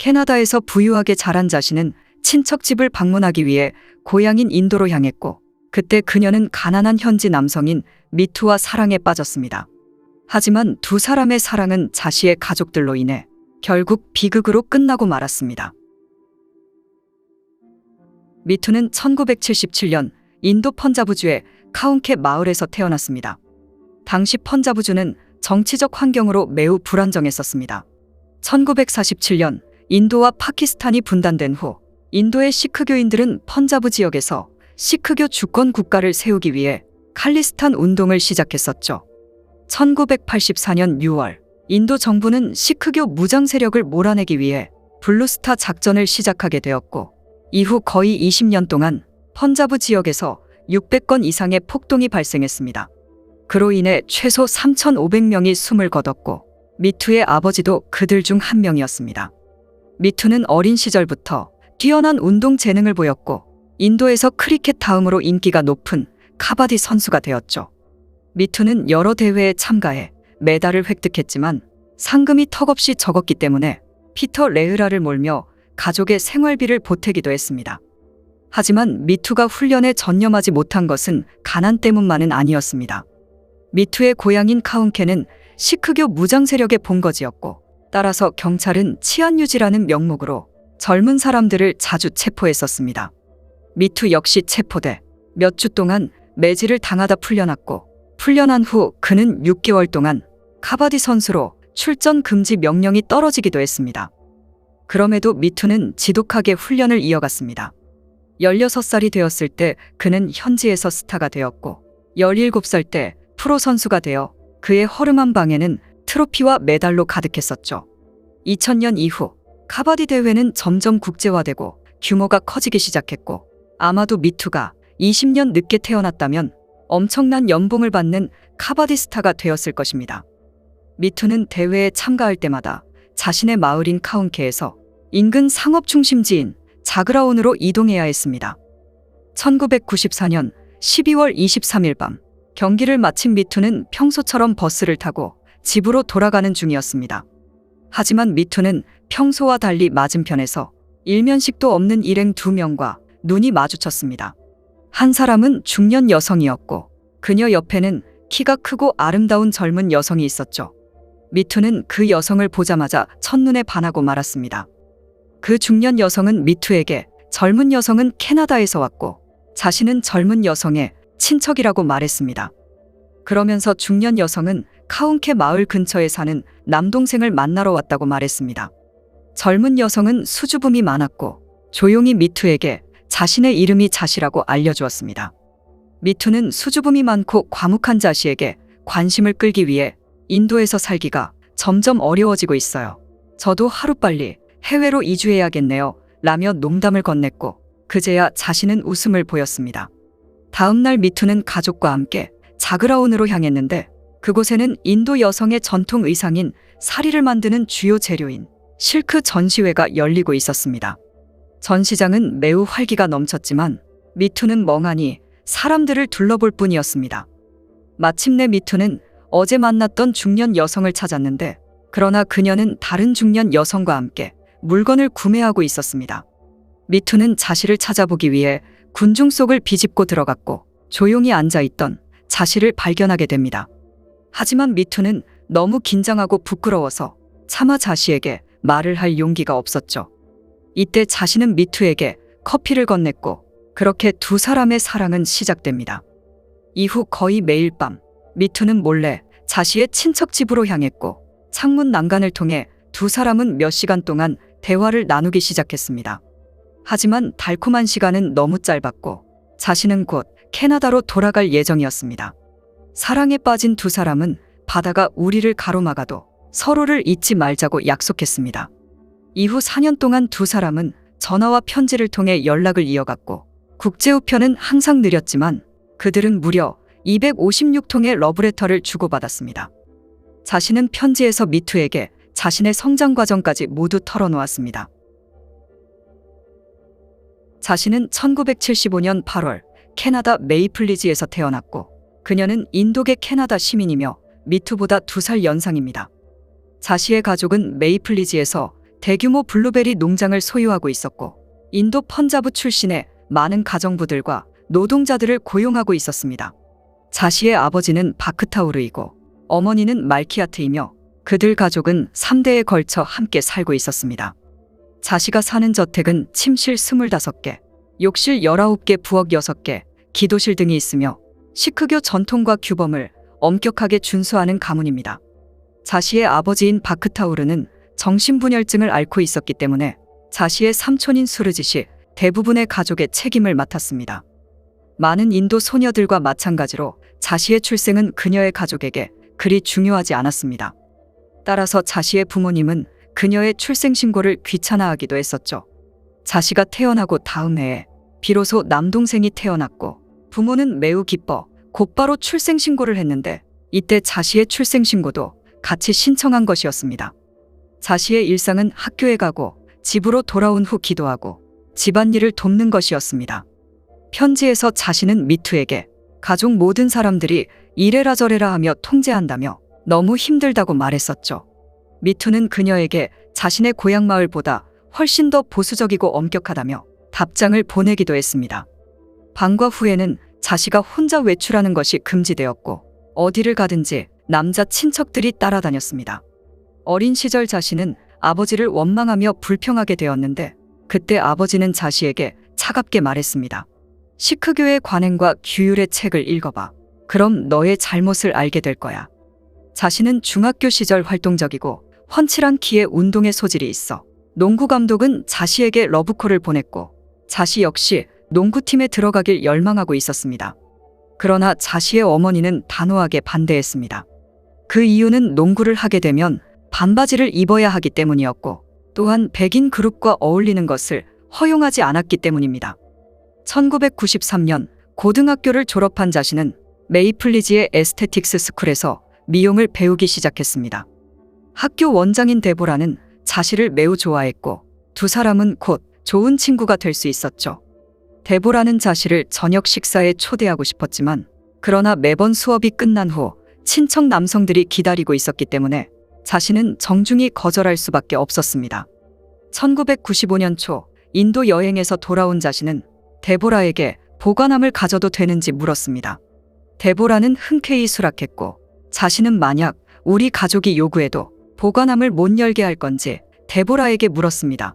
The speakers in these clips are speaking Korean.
캐나다에서 부유하게 자란 자신은 친척 집을 방문하기 위해 고향인 인도로 향했고 그때 그녀는 가난한 현지 남성인 미투와 사랑에 빠졌습니다. 하지만 두 사람의 사랑은 자시의 가족들로 인해 결국 비극으로 끝나고 말았습니다. 미투는 1977년 인도 펀자부주의 카운케 마을에서 태어났습니다. 당시 펀자부주는 정치적 환경으로 매우 불안정했었습니다. 1947년 인도와 파키스탄이 분단된 후 인도의 시크교인들은 펀자부 지역에서 시크교 주권 국가를 세우기 위해 칼리스탄 운동을 시작했었죠. 1984년 6월 인도 정부는 시크교 무장 세력을 몰아내기 위해 블루스타 작전을 시작하게 되었고 이후 거의 20년 동안 펀자부 지역에서 600건 이상의 폭동이 발생했습니다. 그로 인해 최소 3,500명이 숨을 거뒀고 미투의 아버지도 그들 중 한 명이었습니다. 미투는 어린 시절부터 뛰어난 운동 재능을 보였고 인도에서 크리켓 다음으로 인기가 높은 카바디 선수가 되었죠. 미투는 여러 대회에 참가해 메달을 획득했지만 상금이 턱없이 적었기 때문에 피터 레흐라를 몰며 가족의 생활비를 보태기도 했습니다. 하지만 미투가 훈련에 전념하지 못한 것은 가난 때문만은 아니었습니다. 미투의 고향인 카운케는 시크교 무장 세력의 본거지였고 따라서 경찰은 치안 유지라는 명목으로 젊은 사람들을 자주 체포했었습니다. 미투 역시 체포돼 몇 주 동안 매질을 당하다 풀려났고 풀려난 후 그는 6개월 동안 카바디 선수로 출전 금지 명령이 떨어지기도 했습니다. 그럼에도 미투는 지독하게 훈련을 이어갔습니다. 16살이 되었을 때 그는 현지에서 스타가 되었고 17살 때 프로 선수가 되어 그의 허름한 방에는 트로피와 메달로 가득했었죠. 2000년 이후 카바디 대회는 점점 국제화되고 규모가 커지기 시작했고 아마도 미투가 20년 늦게 태어났다면 엄청난 연봉을 받는 카바디 스타가 되었을 것입니다. 미투는 대회에 참가할 때마다 자신의 마을인 카운케에서 인근 상업 중심지인 자그라운으로 이동해야 했습니다. 1994년 12월 23일 밤 경기를 마친 미투는 평소처럼 버스를 타고 집으로 돌아가는 중이었습니다. 하지만 미투는 평소와 달리 맞은편에서 일면식도 없는 일행 두 명과 눈이 마주쳤습니다. 한 사람은 중년 여성이었고 그녀 옆에는 키가 크고 아름다운 젊은 여성이 있었죠. 미투는 그 여성을 보자마자 첫눈에 반하고 말았습니다. 그 중년 여성은 미투에게 젊은 여성은 캐나다에서 왔고 자신은 젊은 여성의 친척이라고 말했습니다. 그러면서 중년 여성은 카운케 마을 근처에 사는 남동생을 만나러 왔다고 말했습니다. 젊은 여성은 수줍음이 많았고 조용히 미투에게 자신의 이름이 자시라고 알려주었습니다. 미투는 수줍음이 많고 과묵한 자시에게 관심을 끌기 위해 인도에서 살기가 점점 어려워지고 있어요. 저도 하루빨리 해외로 이주해야겠네요. 라며 농담을 건넸고 그제야 자신은 웃음을 보였습니다. 다음날 미투는 가족과 함께 자그라운으로 향했는데 그곳에는 인도 여성의 전통 의상인 사리를 만드는 주요 재료인 실크 전시회가 열리고 있었습니다. 전시장은 매우 활기가 넘쳤지만 미투는 멍하니 사람들을 둘러볼 뿐이었습니다. 마침내 미투는 어제 만났던 중년 여성을 찾았는데 그러나 그녀는 다른 중년 여성과 함께 물건을 구매하고 있었습니다. 미투는 자신을 찾아보기 위해 군중 속을 비집고 들어갔고 조용히 앉아 있던 자신을 발견하게 됩니다. 하지만 미투는 너무 긴장하고 부끄러워서 차마 자시에게 말을 할 용기가 없었죠. 이때 자신은 미투에게 커피를 건넸고 그렇게 두 사람의 사랑은 시작됩니다. 이후 거의 매일 밤 미투는 몰래 자시의 친척 집으로 향했고 창문 난간을 통해 두 사람은 몇 시간 동안 대화를 나누기 시작했습니다. 하지만 달콤한 시간은 너무 짧았고 자신은 곧 캐나다로 돌아갈 예정이었습니다. 사랑에 빠진 두 사람은 바다가 우리를 가로막아도 서로를 잊지 말자고 약속했습니다. 이후 4년 동안 두 사람은 전화와 편지를 통해 연락을 이어갔고 국제우편은 항상 느렸지만 그들은 무려 256통의 러브레터를 주고받았습니다. 자신은 편지에서 미투에게 자신의 성장 과정까지 모두 털어놓았습니다. 자신은 1975년 8월 캐나다 메이플리즈에서 태어났고 그녀는 인도계 캐나다 시민이며 미투보다 두 살 연상입니다. 자시의 가족은 메이플리즈에서 대규모 블루베리 농장을 소유하고 있었고 인도 펀자브 출신의 많은 가정부들과 노동자들을 고용하고 있었습니다. 자시의 아버지는 바크타우르이고 어머니는 말키아트이며 그들 가족은 3대에 걸쳐 함께 살고 있었습니다. 자시가 사는 저택은 침실 25개, 욕실 19개, 부엌 6개, 기도실 등이 있으며 시크교 전통과 규범을 엄격하게 준수하는 가문입니다. 자시의 아버지인 바크타우르는 정신분열증을 앓고 있었기 때문에 자시의 삼촌인 수르짓이 대부분의 가족의 책임을 맡았습니다. 많은 인도 소녀들과 마찬가지로 자시의 출생은 그녀의 가족에게 그리 중요하지 않았습니다. 따라서 자시의 부모님은 그녀의 출생 신고를 귀찮아하기도 했었죠. 자시가 태어나고 다음 해에 비로소 남동생이 태어났고 부모는 매우 기뻐 곧바로 출생 신고를 했는데 이때 자시의 출생 신고도 같이 신청한 것이었습니다. 자시의 일상은 학교에 가고 집으로 돌아온 후 기도하고 집안일을 돕는 것이었습니다. 편지에서 자신은 미투에게 가족 모든 사람들이 이래라 저래라 하며 통제한다며 너무 힘들다고 말했었죠. 미투는 그녀에게 자신의 고향 마을보다 훨씬 더 보수적이고 엄격하다며 답장을 보내기도 했습니다. 방과 후에는 자시가 혼자 외출하는 것이 금지되었고 어디를 가든지 남자 친척들이 따라다녔습니다. 어린 시절 자신은 아버지를 원망하며 불평하게 되었는데 그때 아버지는 자시에게 차갑게 말했습니다. 시크교의 관행과 규율의 책을 읽어봐. 그럼 너의 잘못을 알게 될 거야. 자신은 중학교 시절 활동적이고 훤칠한 키에 운동의 소질이 있어 농구 감독은 자시에게 러브콜을 보냈고 자시 역시 농구팀에 들어가길 열망하고 있었습니다. 그러나 자시의 어머니는 단호하게 반대했습니다. 그 이유는 농구를 하게 되면 반바지를 입어야 하기 때문이었고 또한 백인 그룹과 어울리는 것을 허용하지 않았기 때문입니다. 1993년 고등학교를 졸업한 자신은 메이플리지의 에스테틱스 스쿨에서 미용을 배우기 시작했습니다. 학교 원장인 데보라는 자신을 매우 좋아했고 두 사람은 곧 좋은 친구가 될 수 있었죠. 데보라는 자신을 저녁 식사에 초대하고 싶었지만 그러나 매번 수업이 끝난 후 친척 남성들이 기다리고 있었기 때문에 자신은 정중히 거절할 수밖에 없었습니다. 1995년 초 인도 여행에서 돌아온 자신은 데보라에게 보관함을 가져도 되는지 물었습니다. 데보라는 흔쾌히 수락했고 자신은 만약 우리 가족이 요구해도 보관함을 못 열게 할 건지 데보라에게 물었습니다.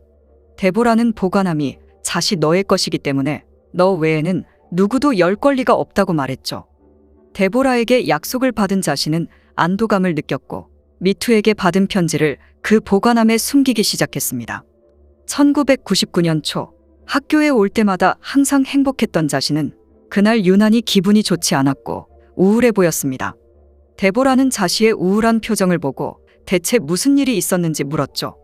데보라는 보관함이 자시 너의 것이기 때문에 너 외에는 누구도 열 권리가 없다고 말했죠. 데보라에게 약속을 받은 자신은 안도감을 느꼈고 미투에게 받은 편지를 그 보관함에 숨기기 시작했습니다. 1999년 초 학교에 올 때마다 항상 행복했던 자신은 그날 유난히 기분이 좋지 않았고 우울해 보였습니다. 데보라는 자시의 우울한 표정을 보고 대체 무슨 일이 있었는지 물었죠.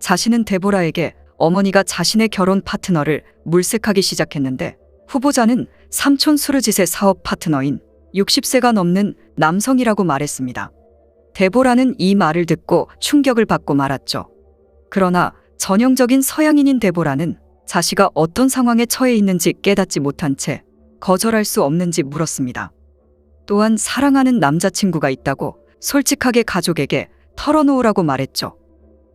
자신은 데보라에게 어머니가 자신의 결혼 파트너를 물색하기 시작했는데 후보자는 삼촌 수르짓의 사업 파트너인 60세가 넘는 남성이라고 말했습니다. 데보라는 이 말을 듣고 충격을 받고 말았죠. 그러나 전형적인 서양인인 데보라는 자시가 어떤 상황에 처해 있는지 깨닫지 못한 채 거절할 수 없는지 물었습니다. 또한 사랑하는 남자친구가 있다고 솔직하게 가족에게 털어놓으라고 말했죠.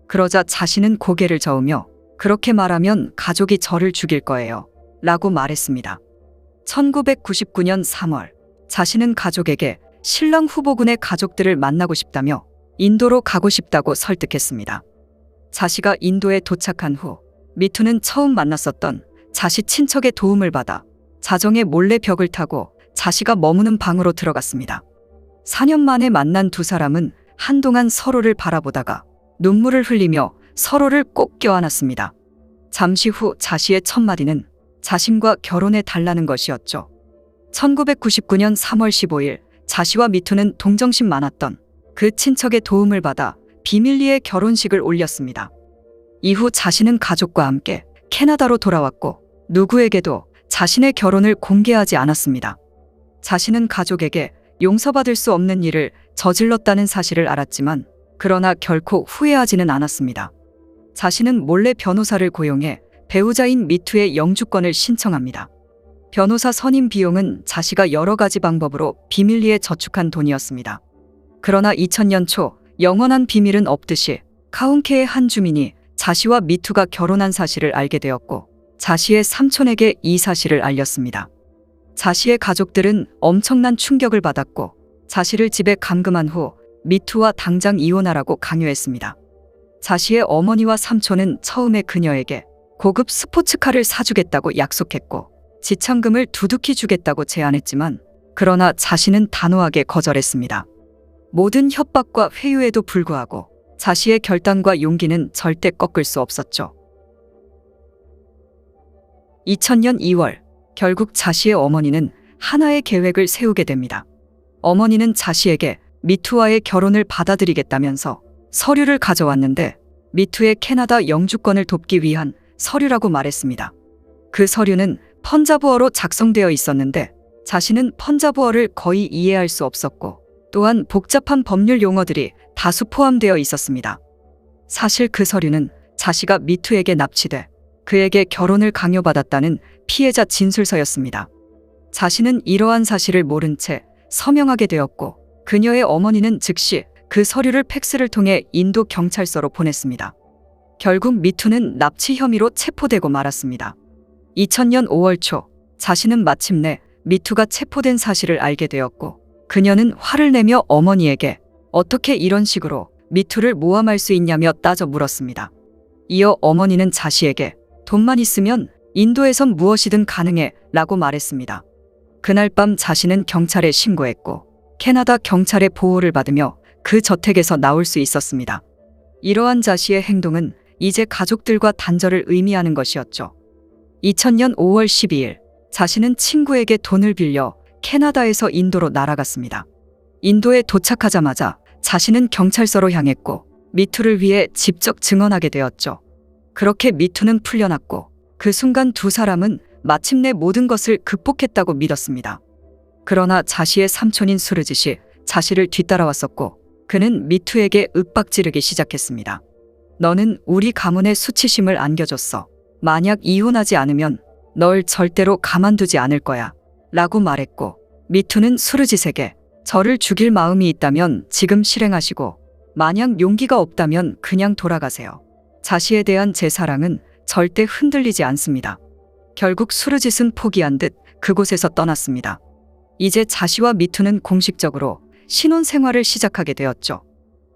그러자 자신은 고개를 저으며 그렇게 말하면 가족이 저를 죽일 거예요. 라고 말했습니다. 1999년 3월 자신은 가족에게 신랑 후보군의 가족들을 만나고 싶다며 인도로 가고 싶다고 설득했습니다. 자시가 인도에 도착한 후 미투는 처음 만났었던 자시 친척의 도움을 받아 자정에 몰래 벽을 타고 자시가 머무는 방으로 들어갔습니다. 4년 만에 만난 두 사람은 한동안 서로를 바라보다가 눈물을 흘리며 서로를 꼭 껴안았습니다. 잠시 후 자시의 첫 마디는 자신과 결혼해 달라는 것이었죠. 1999년 3월 15일 자시와 미투는 동정심 많았던 그 친척의 도움을 받아 비밀리에 결혼식을 올렸습니다. 이후 자신은 가족과 함께 캐나다로 돌아왔고 누구에게도 자신의 결혼을 공개하지 않았습니다. 자신은 가족에게 용서받을 수 없는 일을 저질렀다는 사실을 알았지만 그러나 결코 후회하지는 않았습니다. 자신은 몰래 변호사를 고용해 배우자인 미투의 영주권을 신청합니다. 변호사 선임 비용은 자시가 여러 가지 방법으로 비밀리에 저축한 돈이었습니다. 그러나 2000년 초 영원한 비밀은 없듯이 카운케의 한 주민이 자시와 미투가 결혼한 사실을 알게 되었고 자시의 삼촌에게 이 사실을 알렸습니다. 자시의 가족들은 엄청난 충격을 받았고 자시를 집에 감금한 후 미투와 당장 이혼하라고 강요했습니다. 자시의 어머니와 삼촌은 처음에 그녀에게 고급 스포츠카를 사주겠다고 약속했고 지참금을 두둑히 주겠다고 제안했지만 그러나 자신은 단호하게 거절했습니다. 모든 협박과 회유에도 불구하고 자시의 결단과 용기는 절대 꺾을 수 없었죠. 2000년 2월 결국 자시의 어머니는 하나의 계획을 세우게 됩니다. 어머니는 자시에게 미투와의 결혼을 받아들이겠다면서 서류를 가져왔는데 미투의 캐나다 영주권을 돕기 위한 서류라고 말했습니다. 그 서류는 펀자브어로 작성되어 있었는데 자신은 펀자브어를 거의 이해할 수 없었고 또한 복잡한 법률 용어들이 다수 포함되어 있었습니다. 사실 그 서류는 자시가 미투에게 납치돼 그에게 결혼을 강요받았다는 피해자 진술서였습니다. 자신은 이러한 사실을 모른 채 서명하게 되었고 그녀의 어머니는 즉시 그 서류를 팩스를 통해 인도 경찰서로 보냈습니다. 결국 미투는 납치 혐의로 체포되고 말았습니다. 2000년 5월 초 자신은 마침내 미투가 체포된 사실을 알게 되었고 그녀는 화를 내며 어머니에게 어떻게 이런 식으로 미투를 모함할 수 있냐며 따져 물었습니다. 이어 어머니는 자시에게 돈만 있으면 인도에선 무엇이든 가능해 라고 말했습니다. 그날 밤 자신은 경찰에 신고했고 캐나다 경찰의 보호를 받으며 그 저택에서 나올 수 있었습니다. 이러한 자시의 행동은 이제 가족들과 단절을 의미하는 것이었죠. 2000년 5월 12일 자신은 친구에게 돈을 빌려 캐나다에서 인도로 날아갔습니다. 인도에 도착하자마자 자신은 경찰서로 향했고 미투를 위해 직접 증언하게 되었죠. 그렇게 미투는 풀려났고 그 순간 두 사람은 마침내 모든 것을 극복했다고 믿었습니다. 그러나 자시의 삼촌인 수르짓이 자시를 뒤따라왔었고 그는 미투에게 윽박지르기 시작했습니다. 너는 우리 가문의 수치심을 안겨줬어. 만약 이혼하지 않으면 널 절대로 가만두지 않을 거야. 라고 말했고 미투는 수르짓에게 저를 죽일 마음이 있다면 지금 실행하시고 만약 용기가 없다면 그냥 돌아가세요. 자시에 대한 제 사랑은 절대 흔들리지 않습니다. 결국 수르짓은 포기한 듯 그곳에서 떠났습니다. 이제 자시와 미투는 공식적으로 신혼 생활을 시작하게 되었죠.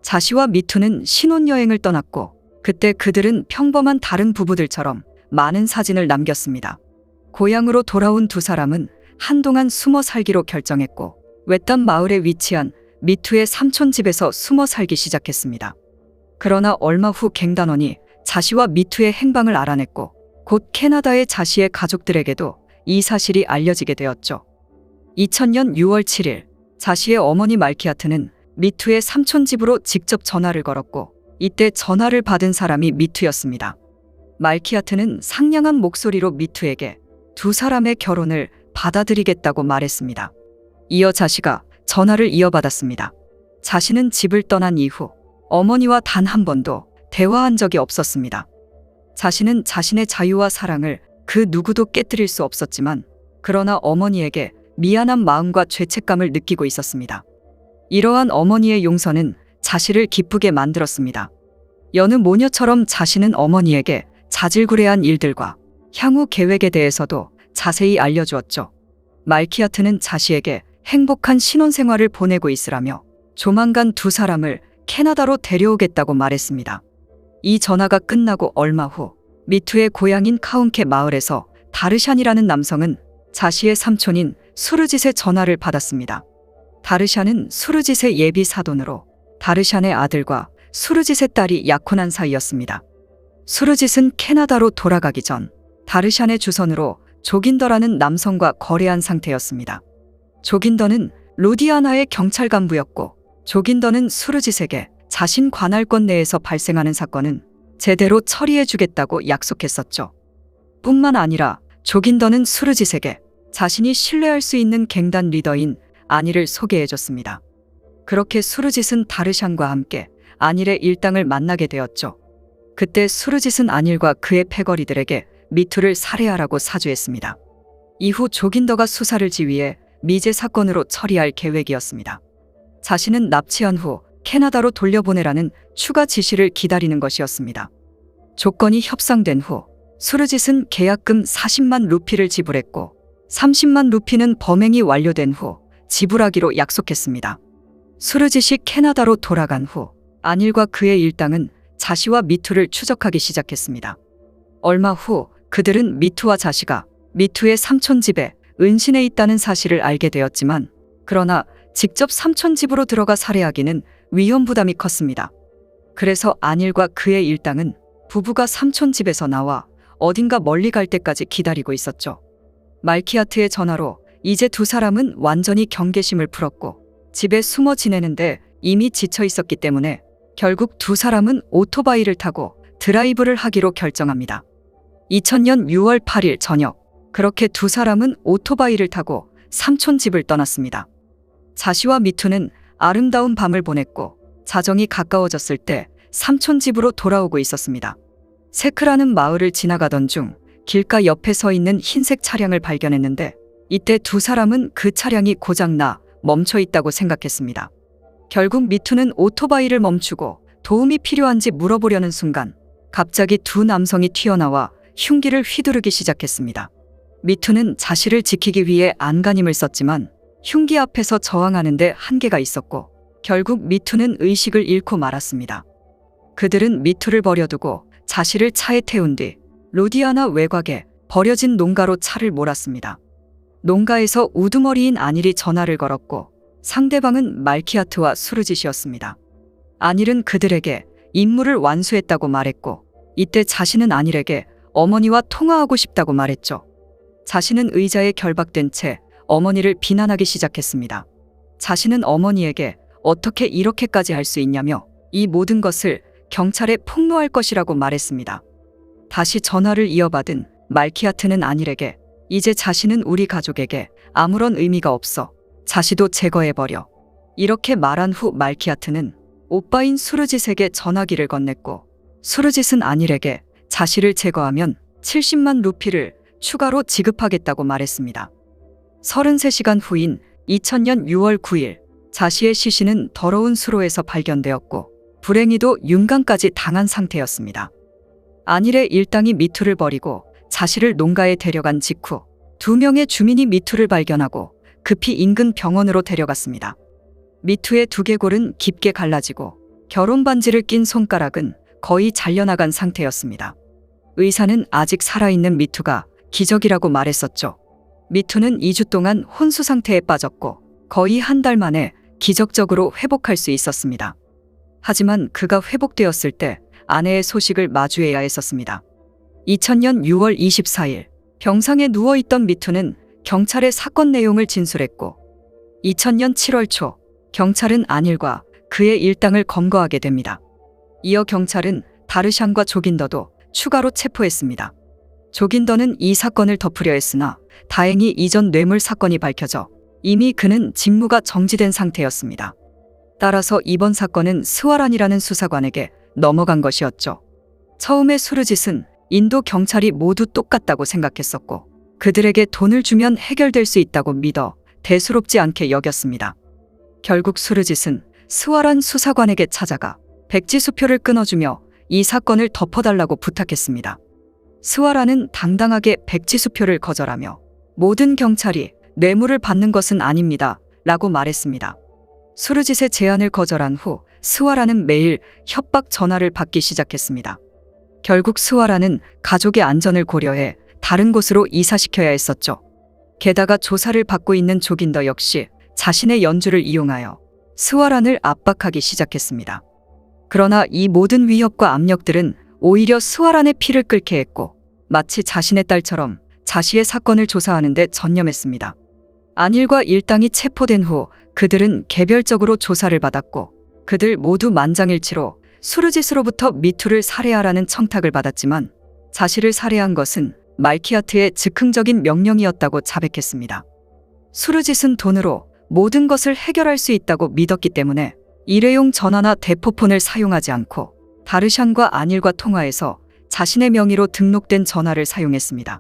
자시와 미투는 신혼여행을 떠났고 그때 그들은 평범한 다른 부부들처럼 많은 사진을 남겼습니다. 고향으로 돌아온 두 사람은 한동안 숨어 살기로 결정했고 외딴 마을에 위치한 미투의 삼촌 집에서 숨어 살기 시작했습니다. 그러나 얼마 후 갱단원이 자시와 미투의 행방을 알아냈고 곧 캐나다의 자시의 가족들에게도 이 사실이 알려지게 되었죠. 2000년 6월 7일 자시의 어머니 말키아트는 미투의 삼촌 집으로 직접 전화를 걸었고 이때 전화를 받은 사람이 미투였습니다. 말키아트는 상냥한 목소리로 미투에게 두 사람의 결혼을 받아들이겠다고 말했습니다. 이어 자시가 전화를 이어받았습니다. 자신은 집을 떠난 이후 어머니와 단 한 번도 대화한 적이 없었습니다. 자신은 자신의 자유와 사랑을 그 누구도 깨뜨릴 수 없었지만 그러나 어머니에게 미안한 마음과 죄책감을 느끼고 있었습니다. 이러한 어머니의 용서는 자신을 기쁘게 만들었습니다. 여느 모녀처럼 자신은 어머니에게 자질구레한 일들과 향후 계획에 대해서도 자세히 알려주었죠. 말키아트는 자시에게 행복한 신혼생활을 보내고 있으라며 조만간 두 사람을 캐나다로 데려오겠다고 말했습니다. 이 전화가 끝나고 얼마 후 미투의 고향인 카운케 마을에서 다르샨이라는 남성은 자시의 삼촌인 수르짓의 전화를 받았습니다. 다르샨은 수르짓의 예비 사돈으로 다르샨의 아들과 수르짓의 딸이 약혼한 사이였습니다. 수르짓은 캐나다로 돌아가기 전 다르샨의 주선으로 조긴더라는 남성과 거래한 상태였습니다. 조긴더는 로디아나의 경찰 간부였고 조긴더는 수르짓에게 자신 관할권 내에서 발생하는 사건은 제대로 처리해주겠다고 약속했었죠. 뿐만 아니라 조긴더는 수르짓에게 자신이 신뢰할 수 있는 갱단 리더인 아니를 소개해줬습니다. 그렇게 수르짓은 다르샨과 함께 아닐의 일당을 만나게 되었죠. 그때 수르짓은 아닐과 그의 패거리들에게 미투를 살해하라고 사주했습니다. 이후 조긴더가 수사를 지휘해 미제 사건으로 처리할 계획이었습니다. 자신은 납치한 후 캐나다로 돌려보내라는 추가 지시를 기다리는 것이었습니다. 조건이 협상된 후 수르짓은 계약금 40만 루피를 지불했고 30만 루피는 범행이 완료된 후 지불하기로 약속했습니다. 수르짓이 캐나다로 돌아간 후 안일과 그의 일당은 자시와 미투를 추적하기 시작했습니다. 얼마 후 그들은 미투와 자시가 미투의 삼촌 집에 은신해 있다는 사실을 알게 되었지만 그러나 직접 삼촌 집으로 들어가 살해하기는 위험 부담이 컸습니다. 그래서 안일과 그의 일당은 부부가 삼촌 집에서 나와 어딘가 멀리 갈 때까지 기다리고 있었죠. 말키아트의 전화로 이제 두 사람은 완전히 경계심을 풀었고 집에 숨어 지내는데 이미 지쳐 있었기 때문에 결국 두 사람은 오토바이를 타고 드라이브를 하기로 결정합니다. 2000년 6월 8일 저녁 그렇게 두 사람은 오토바이를 타고 삼촌 집을 떠났습니다. 자시와 미투는 아름다운 밤을 보냈고 자정이 가까워졌을 때 삼촌 집으로 돌아오고 있었습니다. 세크라는 마을을 지나가던 중 길가 옆에 서 있는 흰색 차량을 발견했는데 이때 두 사람은 그 차량이 고장나 멈춰 있다고 생각했습니다. 결국 미투는 오토바이를 멈추고 도움이 필요한지 물어보려는 순간 갑자기 두 남성이 튀어나와 흉기를 휘두르기 시작했습니다. 미투는 자신을 지키기 위해 안간힘을 썼지만 흉기 앞에서 저항하는데 한계가 있었고 결국 미투는 의식을 잃고 말았습니다. 그들은 미투를 버려두고 자신을 차에 태운 뒤 로디아나 외곽에 버려진 농가로 차를 몰았습니다. 농가에서 우두머리인 안일이 전화를 걸었고 상대방은 말키아트와 수르짓이었습니다. 안일은 그들에게 임무를 완수했다고 말했고 이때 자신은 안일에게 어머니와 통화하고 싶다고 말했죠. 자신은 의자에 결박된 채 어머니를 비난하기 시작했습니다. 자신은 어머니에게 어떻게 이렇게까지 할 수 있냐며 이 모든 것을 경찰에 폭로할 것이라고 말했습니다. 다시 전화를 이어받은 말키아트는 안일에게 이제 자신은 우리 가족에게 아무런 의미가 없어 자시도 제거해버려. 이렇게 말한 후 말키아트는 오빠인 수르짓에게 전화기를 건넸고 수르짓은 안일에게 자시를 제거하면 70만 루피를 추가로 지급하겠다고 말했습니다. 33시간 후인 2000년 6월 9일 자시의 시신은 더러운 수로에서 발견되었고 불행히도 윤강까지 당한 상태였습니다. 안일의 일당이 미투를 버리고 자시를 농가에 데려간 직후 두 명의 주민이 미투를 발견하고 급히 인근 병원으로 데려갔습니다. 미투의 두개골은 깊게 갈라지고 결혼 반지를 낀 손가락은 거의 잘려나간 상태였습니다. 의사는 아직 살아있는 미투가 기적이라고 말했었죠. 미투는 2주 동안 혼수 상태에 빠졌고 거의 한 달 만에 기적적으로 회복할 수 있었습니다. 하지만 그가 회복되었을 때 아내의 소식을 마주해야 했었습니다. 2000년 6월 24일 병상에 누워있던 미투는 경찰에 사건 내용을 진술했고 2000년 7월 초 경찰은 안일과 그의 일당을 검거하게 됩니다. 이어 경찰은 다르샨과 조긴더도 추가로 체포했습니다. 조긴더는 이 사건을 덮으려 했으나 다행히 이전 뇌물 사건이 밝혀져 이미 그는 직무가 정지된 상태였습니다. 따라서 이번 사건은 스와란이라는 수사관에게 넘어간 것이었죠. 처음에 수르짓은 인도 경찰이 모두 똑같다고 생각했었고 그들에게 돈을 주면 해결될 수 있다고 믿어 대수롭지 않게 여겼습니다. 결국 수르짓은 스와란 수사관에게 찾아가 백지 수표를 끊어주며 이 사건을 덮어달라고 부탁했습니다. 스와란은 당당하게 백지 수표를 거절하며 모든 경찰이 뇌물을 받는 것은 아닙니다. 라고 말했습니다. 수르짓의 제안을 거절한 후 스와라는 매일 협박 전화를 받기 시작했습니다. 결국 스와라는 가족의 안전을 고려해 다른 곳으로 이사시켜야 했었죠. 게다가 조사를 받고 있는 조긴더 역시 자신의 연주를 이용하여 스와란을 압박하기 시작했습니다. 그러나 이 모든 위협과 압력들은 오히려 스와란의 피를 끓게 했고 마치 자신의 딸처럼 자시의 사건을 조사하는 데 전념했습니다. 안일과 일당이 체포된 후 그들은 개별적으로 조사를 받았고 그들 모두 만장일치로 수르짓으로부터 미투를 살해하라는 청탁을 받았지만 자신을 살해한 것은 말키아트의 즉흥적인 명령이었다고 자백했습니다. 수르짓은 돈으로 모든 것을 해결할 수 있다고 믿었기 때문에 일회용 전화나 대포폰을 사용하지 않고 다르샨과 안일과 통화해서 자신의 명의로 등록된 전화를 사용했습니다.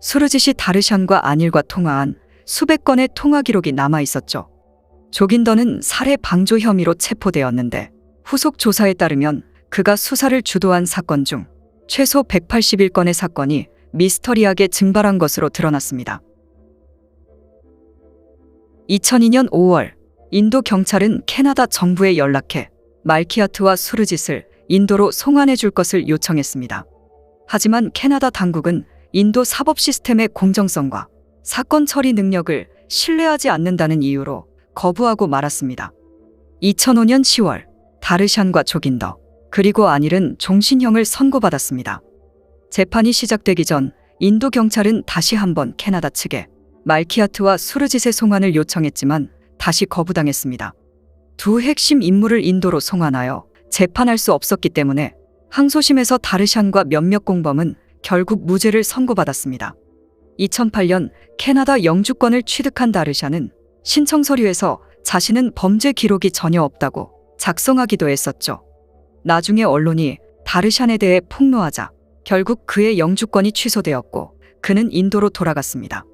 수르짓이 다르샨과 안일과 통화한 수백 건의 통화 기록이 남아 있었죠. 조긴더는 살해 방조 혐의로 체포되었는데 후속 조사에 따르면 그가 수사를 주도한 사건 중 최소 181건의 사건이 미스터리하게 증발한 것으로 드러났습니다. 2002년 5월 인도 경찰은 캐나다 정부에 연락해 말키아트와 수르짓을 인도로 송환해 줄 것을 요청했습니다. 하지만 캐나다 당국은 인도 사법 시스템의 공정성과 사건 처리 능력을 신뢰하지 않는다는 이유로 거부하고 말았습니다. 2005년 10월 다르샨과 조긴더 그리고 안일은 종신형을 선고받았습니다. 재판이 시작되기 전 인도 경찰은 다시 한번 캐나다 측에 말키아트와 수르짓의 송환을 요청했지만 다시 거부당했습니다. 두 핵심 인물을 인도로 송환하여 재판할 수 없었기 때문에 항소심에서 다르샨과 몇몇 공범은 결국 무죄를 선고받았습니다. 2008년 캐나다 영주권을 취득한 다르샤는 신청 서류에서 자신은 범죄 기록이 전혀 없다고 작성하기도 했었죠. 나중에 언론이 다르샨에 대해 폭로하자 결국 그의 영주권이 취소되었고 그는 인도로 돌아갔습니다.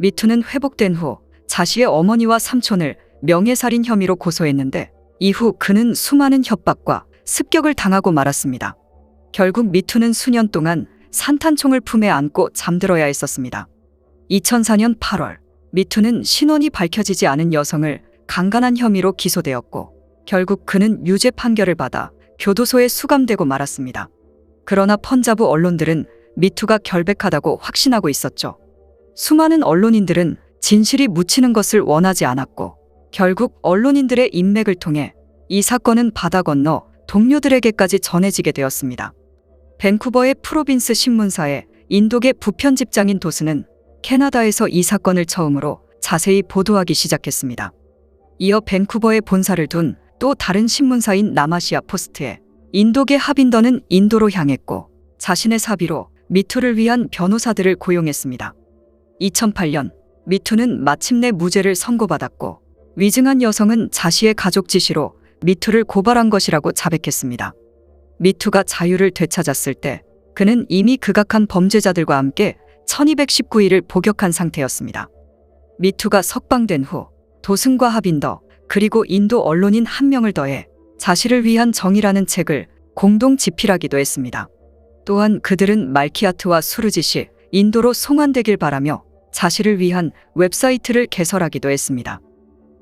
미투는 회복된 후 자신의 어머니와 삼촌을 명예살인 혐의로 고소했는데 이후 그는 수많은 협박과 습격을 당하고 말았습니다. 결국 미투는 수년 동안 산탄총을 품에 안고 잠들어야 했었습니다. 2004년 8월 미투는 신원이 밝혀지지 않은 여성을 강간한 혐의로 기소되었고 결국 그는 유죄 판결을 받아 교도소에 수감되고 말았습니다. 그러나 펀자부 언론들은 미투가 결백하다고 확신하고 있었죠. 수많은 언론인들은 진실이 묻히는 것을 원하지 않았고 결국 언론인들의 인맥을 통해 이 사건은 바다 건너 동료들에게까지 전해지게 되었습니다. 밴쿠버의 프로빈스 신문사의 인도계 부편집장인 도스는 캐나다에서 이 사건을 처음으로 자세히 보도하기 시작했습니다. 이어 밴쿠버에 본사를 둔 또 다른 신문사인 남아시아 포스트에 인도계 하빈더는 인도로 향했고 자신의 사비로 미투를 위한 변호사들을 고용했습니다. 2008년 미투는 마침내 무죄를 선고받았고 위증한 여성은 자신의 가족 지시로 미투를 고발한 것이라고 자백했습니다. 미투가 자유를 되찾았을 때 그는 이미 극악한 범죄자들과 함께 1219일을 복역한 상태였습니다. 미투가 석방된 후 도승과 하빈더 그리고 인도 언론인 한 명을 더해 자신을 위한 정의라는 책을 공동 집필하기도 했습니다. 또한 그들은 말키아트와 수르짓이 인도로 송환되길 바라며 자신을 위한 웹사이트를 개설하기도 했습니다.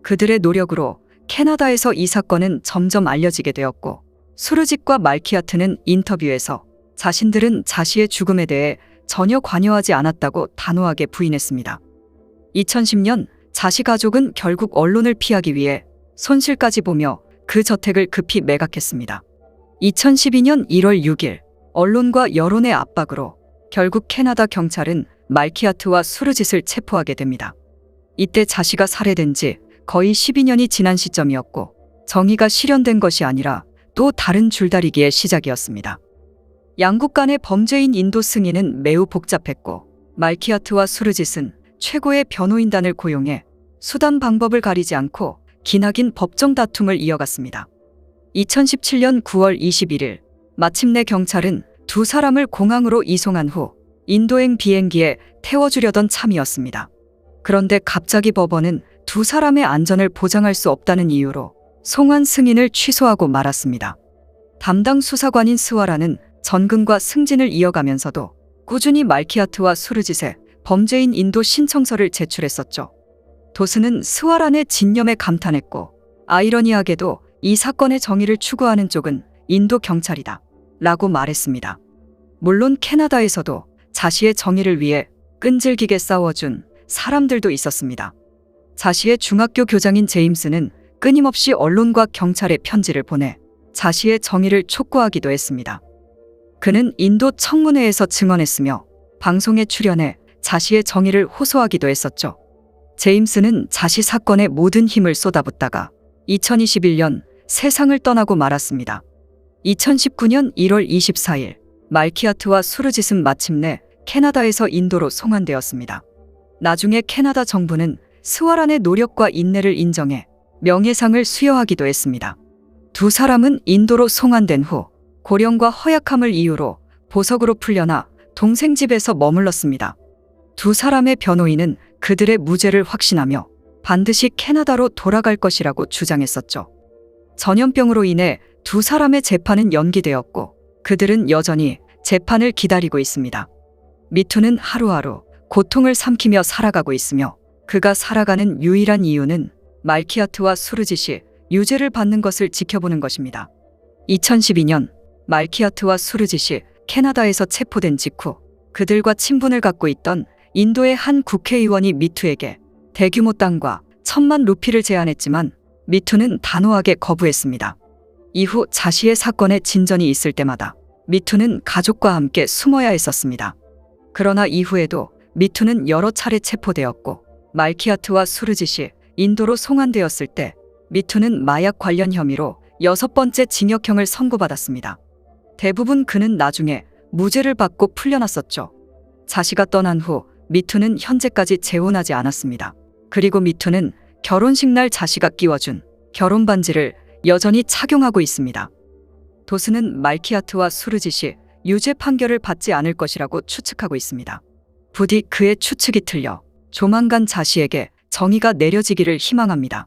그들의 노력으로 캐나다에서 이 사건은 점점 알려지게 되었고 수르짓과 말키아트는 인터뷰에서 자신들은 자신의 죽음에 대해 전혀 관여하지 않았다고 단호하게 부인했습니다. 2010년 자시 가족은 결국 언론을 피하기 위해 손실까지 보며 그 저택을 급히 매각했습니다. 2012년 1월 6일 언론과 여론의 압박으로 결국 캐나다 경찰은 말키아트와 수르짓을 체포하게 됩니다. 이때 자시가 살해된 지 거의 12년이 지난 시점이었고 정의가 실현된 것이 아니라 또 다른 줄다리기의 시작이었습니다. 양국 간의 범죄인 인도 승인은 매우 복잡했고 말키아트와 수르짓은 최고의 변호인단을 고용해 수단 방법을 가리지 않고 기나긴 법정 다툼을 이어갔습니다. 2017년 9월 21일 마침내 경찰은 두 사람을 공항으로 이송한 후 인도행 비행기에 태워주려던 참이었습니다. 그런데 갑자기 법원은 두 사람의 안전을 보장할 수 없다는 이유로 송환 승인을 취소하고 말았습니다. 담당 수사관인 스와라는 전근과 승진을 이어가면서도 꾸준히 말키아트와 수르짓에 범죄인 인도 신청서를 제출했었죠. 도스는 스와란의 진념에 감탄했고 아이러니하게도 이 사건의 정의를 추구하는 쪽은 인도 경찰이다. 라고 말했습니다. 물론 캐나다에서도 자시의 정의를 위해 끈질기게 싸워준 사람들도 있었습니다. 자시의 중학교 교장인 제임스는 끊임없이 언론과 경찰에 편지를 보내 자시의 정의를 촉구하기도 했습니다. 그는 인도 청문회에서 증언했으며 방송에 출연해 자시의 정의를 호소하기도 했었죠. 제임스는 자시 사건에 모든 힘을 쏟아붓다가 2021년 세상을 떠나고 말았습니다. 2019년 1월 24일 말키아트와 수르짓은 마침내 캐나다에서 인도로 송환되었습니다. 나중에 캐나다 정부는 스와란의 노력과 인내를 인정해 명예상을 수여하기도 했습니다. 두 사람은 인도로 송환된 후 고령과 허약함을 이유로 보석으로 풀려나 동생 집에서 머물렀습니다. 두 사람의 변호인은 그들의 무죄를 확신하며 반드시 캐나다로 돌아갈 것이라고 주장했었죠. 전염병으로 인해 두 사람의 재판은 연기되었고 그들은 여전히 재판을 기다리고 있습니다. 미투는 하루하루 고통을 삼키며 살아가고 있으며 그가 살아가는 유일한 이유는 말키아트와 수르짓이 유죄를 받는 것을 지켜보는 것입니다. 2012년 말키아트와 수르짓이 캐나다에서 체포된 직후 그들과 친분을 갖고 있던 인도의 한 국회의원이 미투에게 대규모 땅과 천만 루피를 제안했지만 미투는 단호하게 거부했습니다. 이후 자시의 사건에 진전이 있을 때마다 미투는 가족과 함께 숨어야 했었습니다. 그러나 이후에도 미투는 여러 차례 체포되었고 말키아트와 수르짓이 인도로 송환되었을 때 미투는 마약 관련 혐의로 여섯 번째 징역형을 선고받았습니다. 대부분 그는 나중에 무죄를 받고 풀려났었죠. 자시가 떠난 후 미투는 현재까지 재혼하지 않았습니다. 그리고 미투는 결혼식 날 자시가 끼워준 결혼 반지를 여전히 착용하고 있습니다. 도스는 말키아트와 수르짓이 유죄 판결을 받지 않을 것이라고 추측하고 있습니다. 부디 그의 추측이 틀려 조만간 자시에게 정의가 내려지기를 희망합니다.